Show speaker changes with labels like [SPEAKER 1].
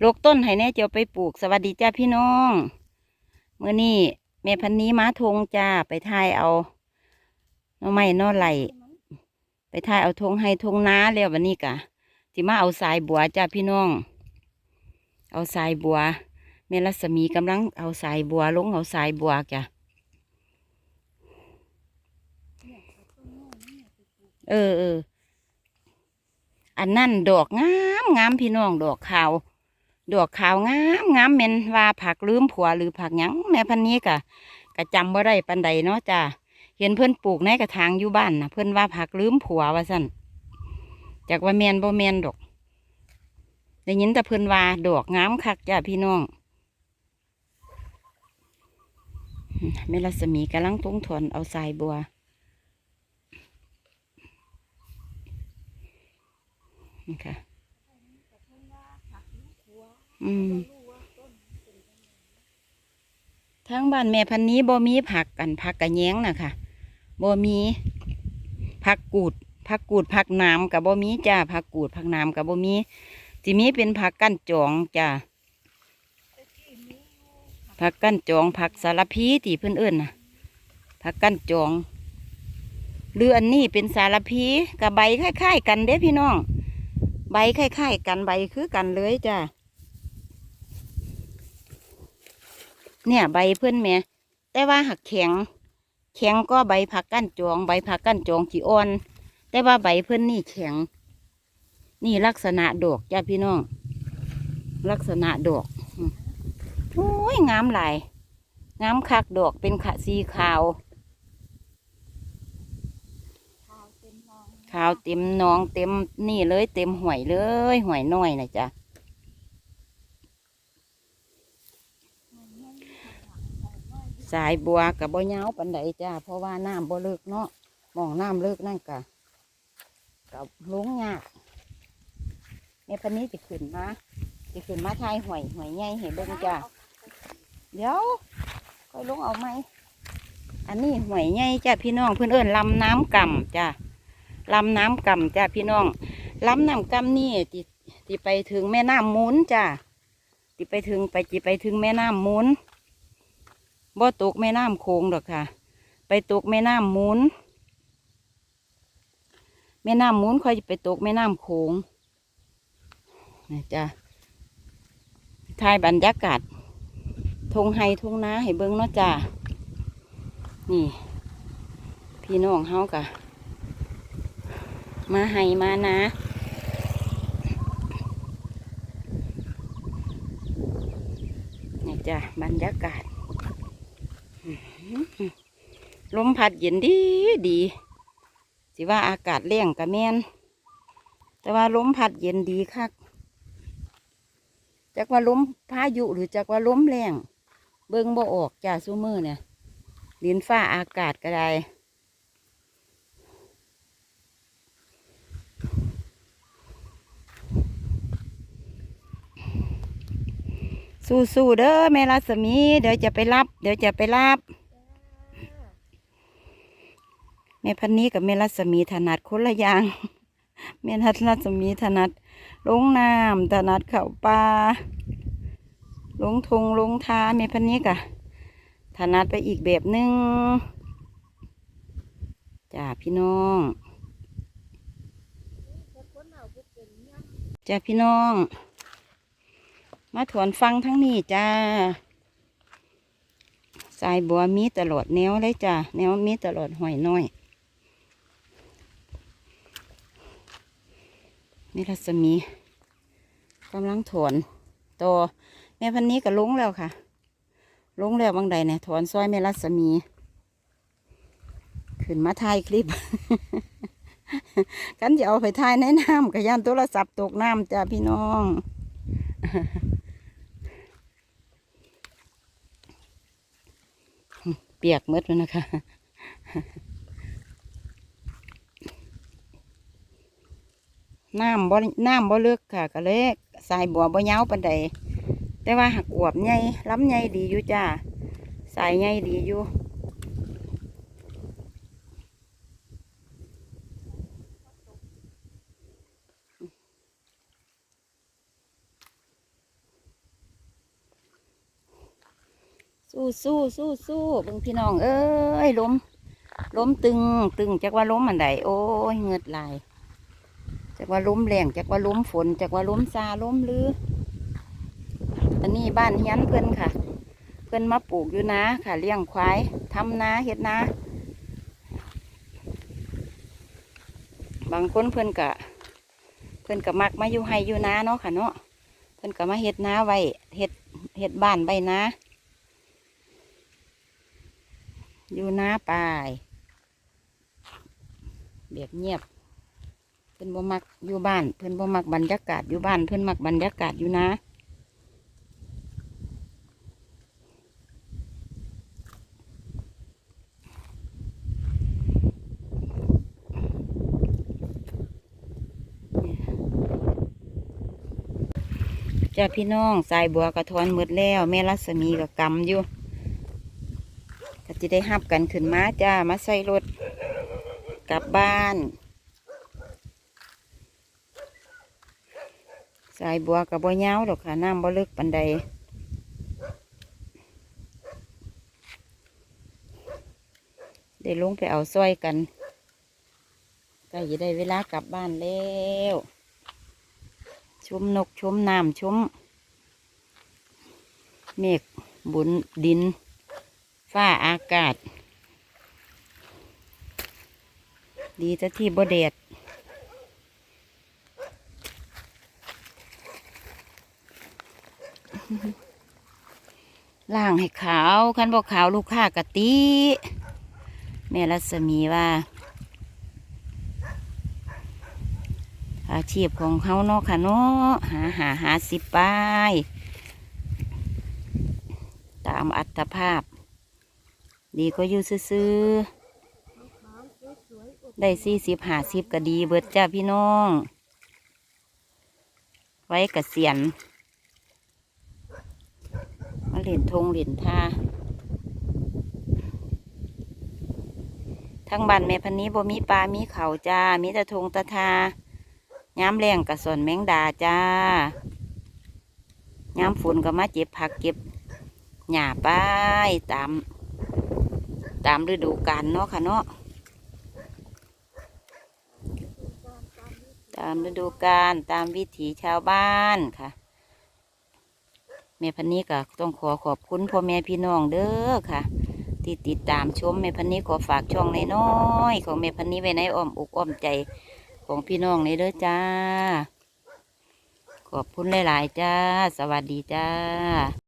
[SPEAKER 1] โลกต้นให้แน่เจียวไปปลูกสวัสดีจ้าพี่น้องเมื่อนี้แม่พันนี้ม้าทงจ้าไปทายเอาน้อไม้น้อไหลไปทายเอาทงให้ทงน้าแล้ววันนี้กะที่มาเอาสายบัวจ้าพี่น้อง เอาสายบัวแม่รัศมีกำลังเอาสายบัวลงเอาสายบัวจ้ะเออเออ อันนั่นดอกงามงามพี่น้องดอกขาว ดอกขาวงามงามเมนว่าผักลืมผัวหรือผักหยังแม่พันนี้กะกะจำบ่ได้ปันใดเนาะจ้าเห็นเพื่อนปลูกในกระถางอยู่บ้านนะเพื่อนว่าผักลืมผัวว่าสั่นจากว่าแมนบ่แมนดอกได้ยินแต่เพื่อนว่าดอกงามคักจ้าพี่น้องแม่รัศมีกำลังตุ้งถอนเอาสายบัว นี่ค่ะ อืมทั้งบ้านแม่พันนี้บ่มีผักกันผักกระแยงน่ะค่ะบ่มีผักกูดผักกูดผักน้ำกับบ่มีจ้าผักกูดผักน้ำกับบ่มีที่มีเป็นผักกั้นจองจ้าผักกั้นจองผักสารพีที่เพื่อนเอิ้นน่ะผักกั้นจองหรืออันนี้เป็นสารพีกับใบคล้ายๆกันเด้พี่น้อง ใบคล้ายๆกันใบคือกันเลยจ้าเนี่ยใบเพื่อนแม่แต่ว่าหักแข็ง แข็งก็ใบผักกั้นจองใบผักกั้นจองจีอ่อน แต่ว่าใบเพื่อนนี่แข็ง นี่ลักษณะดอกจ้าพี่น้อง ลักษณะดอกโอ้ยงามหลายงามคักดอกเป็นขะสีขาว ขาวเต็มหนองเต็มนี่เลยเต็มห่วยเลยห่วยน้อยนะจ๊ะสายบัวกับบ่ยาวปันใดจ้าเพราะว่าน้ำบ่เลิกเนาะมองน้ำเลิกนั่นกะกับลุงยากในปันนี้จะขึ้นมาจะขึ้นมาทายห่วยห่วยใหญ่เห็นบิ่งจ้าเดี๋ยวค่อยลุงเอาไหมอันนี้ห่วยใหญ่จ้าพี่น้องเพื่อนเอิ้นลำน้ำกำจ้า ลำน้ำกำจ้าพี่น้องลำน้ำกำนี่ที่ที่ไปถึงแม่น้ำมูลจ้าที่ไปถึงไปจีไปถึงแม่น้ำมูลบ่ตกแม่น้ำโขงดอกค่ะ ไปตกแม่น้ำมูลแม่น้ำมูลค่อยจะไปตกแม่น้ำโขงนี่จ้าถ่ายบรรยากาศทงไฮทงนาให้เบิ้งเนาะจ้านี่ พี่น้องเฮากะ มาให้มานะ นี่จ้ะบรรยากาศลมพัดเย็นดีดีสิว่าอากาศเลี่ยงกะแมนแต่ว่าลมพัดเย็นดีคักจากว่าลมพายุหรือจากว่าลมแรงเบิ่งบ่ออกจ้าซูมือเนี่ยดินฟ้าอากาศก็ได้ สู้ๆเด้อแม่รัศมี เดี๋ยวจะไปรับ เดี๋ยวจะไปรับแม่พันนี้กับแม่รัศมีถนัดคนละอย่างแม่รัศมีถนัดลงน้ำถนัดเข่าปลาลงทงลงทาแม่พันนี้กะถนัดไปอีกแบบหนึงจ้าพี่น้องจ้าพี่น้อง มาถวนฟังทั้งนี้จ้า สายบัวมีตลอดแนวเลยจ้าแนวมีตลอดหอยน้อยนี่รัศมีกำลังถอนต่อแม่พันนี้ก็ลงแล้วค่ะ ลงแล้วบางใดเนี่ยถอนซอยแม่รัศมี ขึ้นมาถ่ายคลิป กันจะเอาไปถ่ายในน้ำกับย่านโทรศัพท์ตกน้ำจ้าพี่น้อง ปียกหมดแล้วนะคะ น้ำบ่น้ำบ่เลือกค่ะ ก็เลยสายบัวบ่ยาปันใดแต่ว่าหักอวบใหญ่ล้ำใหญ่ดีอยู่จ้า สายใหญ่ดีอยู่ สู้สู้สู้สู้บิ่งพี่น้อง เอ้ยล้มล้มตึงตึงจักว่าล้มอันใดโอ้ยเงือดลายจักว่าล้มแรงจักว่าล้มฝนจักว่าล้มซาล้มลือ อันนี้บ้านเฮียนเพื่อนค่ะ เพื่อนมาปลูกอยู่นะค่ะ เลี้ยงควายทำนาเฮ็ดนาบางคนเพื่อนกะ เพื่อนกะมักมาอยู่ให้อยู่นาเนาะค่ะเนาะเพื่อนกะมาเฮ็ดนาไว้เฮ็ดเฮ็ดบ้านไว้นะ อยู่น้าป่ายเบียบเงียบ เพื่อนบ่มักอยู่บ้าน เพื่อนบ่มักบรรยากาศอยู่บ้าน เพื่อนมักบรรยากาศอยู่นะจ้าพี่น้องสายบัวกระทอนหมดแล้ว แม่รัศมีกับกำอยู่ ก็จะได้หับกันขึ้นมาจ้า มาใส่รถกลับบ้าน สายบัวกับบัวยาวดอกค่ะ น้ำบ่ลึกปันใดได้ลงไปเอาซอยกันใกล้จะได้เวลากลับบ้านแล้วชมนกชมน้ำชมเมฆบุญดิน ฟ้าอากาศ ดีแต่ที่บ่แดดล่างให้ขาวคันบ่ขาวลูกค้ากะติแม่รัศมีว่า อาชีพของเขาเนาะค่ะเนาะหาหาหาสิบไปตามอัตภาพ ดีก็อยู่ซื่อได้สี่สิบหาสิบก็ดีเบิดจ้าพี่น้อง ไว้กเกษียณมาเหรียญทงเหรียญท่าทั้งบ้านแม่พันนี้บ่มีปลา มีเขาจ้า มีต่ทงตะทาย้ำแรงกับส่วนแมงดาจ้าย้ำฝนก็มาเจ็บผักเก็บหญ้าไปตาม ตามฤดูกาลเนาะค่ะเนาะตามฤดูกาลตามวิถีชาวบ้านค่ะแม่พันนี้ก็ต้องขอขอบคุณพ่อแม่พี่น้องเด้อค่ะ ที่ติดตามชมแม่พันนี้ขอฝากช่องน้อยๆของแม่พันนี้ไว้ในอ้อมอกอ้อมใจของพี่น้องในเด้อจ้า ขอบคุณหลาย ๆ จ้า สวัสดีจ้า